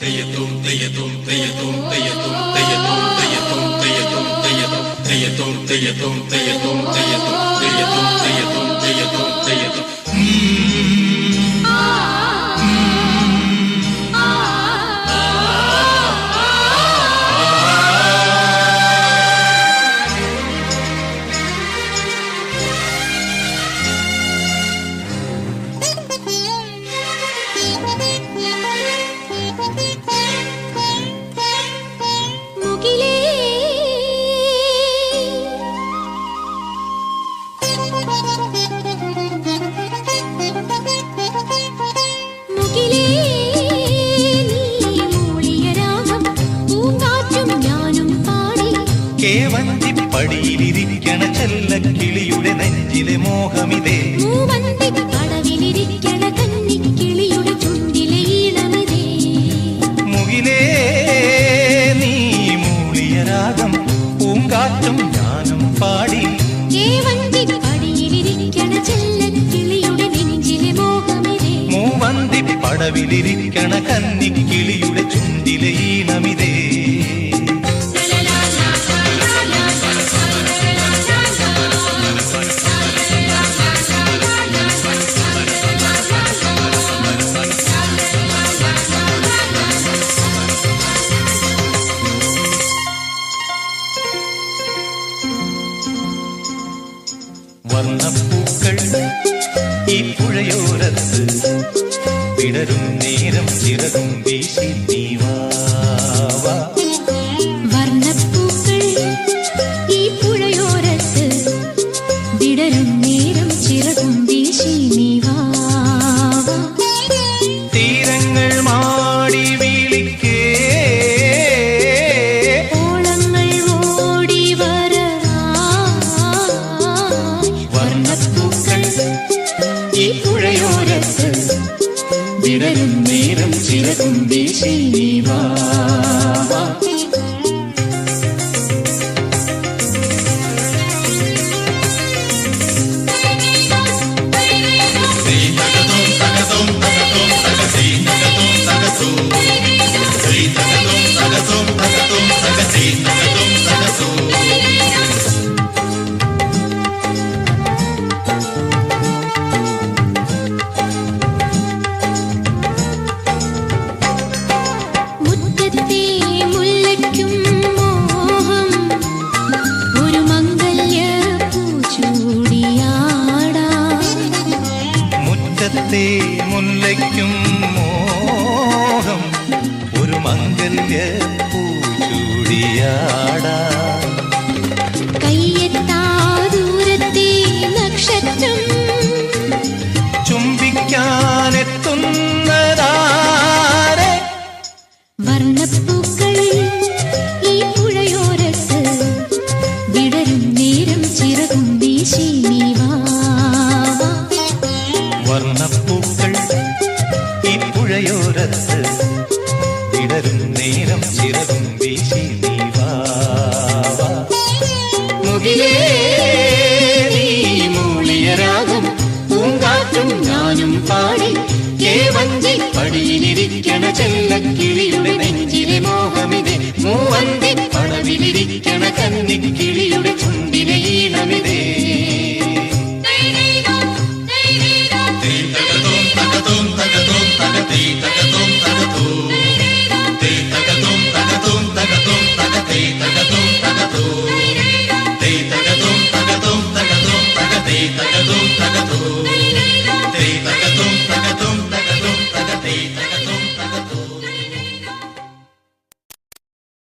തെയ്യത്തും തെയ്യത്തും തെയ്യത്തും തെയ്യത്തും തെയ്യത്തും തെയ്യത്തും തെയ്യത്തും തെയ്യത്തും തെയ്യത്തും തെയ്യത്തും തെയ്യത്തും തെയ്യത്തും കേവഞ്ചിപ്പടിയിലിരിക്കണ ചെല്ലക്കിളിയുടെ നെഞ്ചിലെ മോഹമിതേ. പടവിലിരിക്കണ കന്നിക്കിളിയുടെ ചുണ്ടിലെ ഈണമിതേ. മുകിലേ നീ മൂളിയ രാഗം പൂങ്കാറ്റും ഞാനും പാടി. കേവന്തി പടിയിലിരിക്കണ ചെല്ലക്കിളിയുടെ നെഞ്ചിലെ മോഹമിതേ. ിരിക്കണ പടവിലിരിക്കണ കന്നിക്കിളിയുടെ ചുണ്ടിലെ വർണപ്പൂക്കൾ ഈ പുഴയോരത്ത് വിടരും നേരം ചിറകും വീശി നീ വാ, വാ. വർണപ്പൂക്കൾ ഈ പുഴയോരത്ത് വിടരും നേരം சிறகும் நேரம் சிறகும் தேசை நீவா മുല്ലയ്ക്കും മോഹം. ഒരു മംഗല്യ പൂച്ചൂടിയാടാ. തുടരും നേരം ചിറകും വീശി നീവാകിലേ നീ മൂളിയരാകും പൂങ്കാറ്റും ഞാനും പാടി. കേവഞ്ചി പടിയിലിരിക്കണ ചെല്ലക്കിളി Thank you.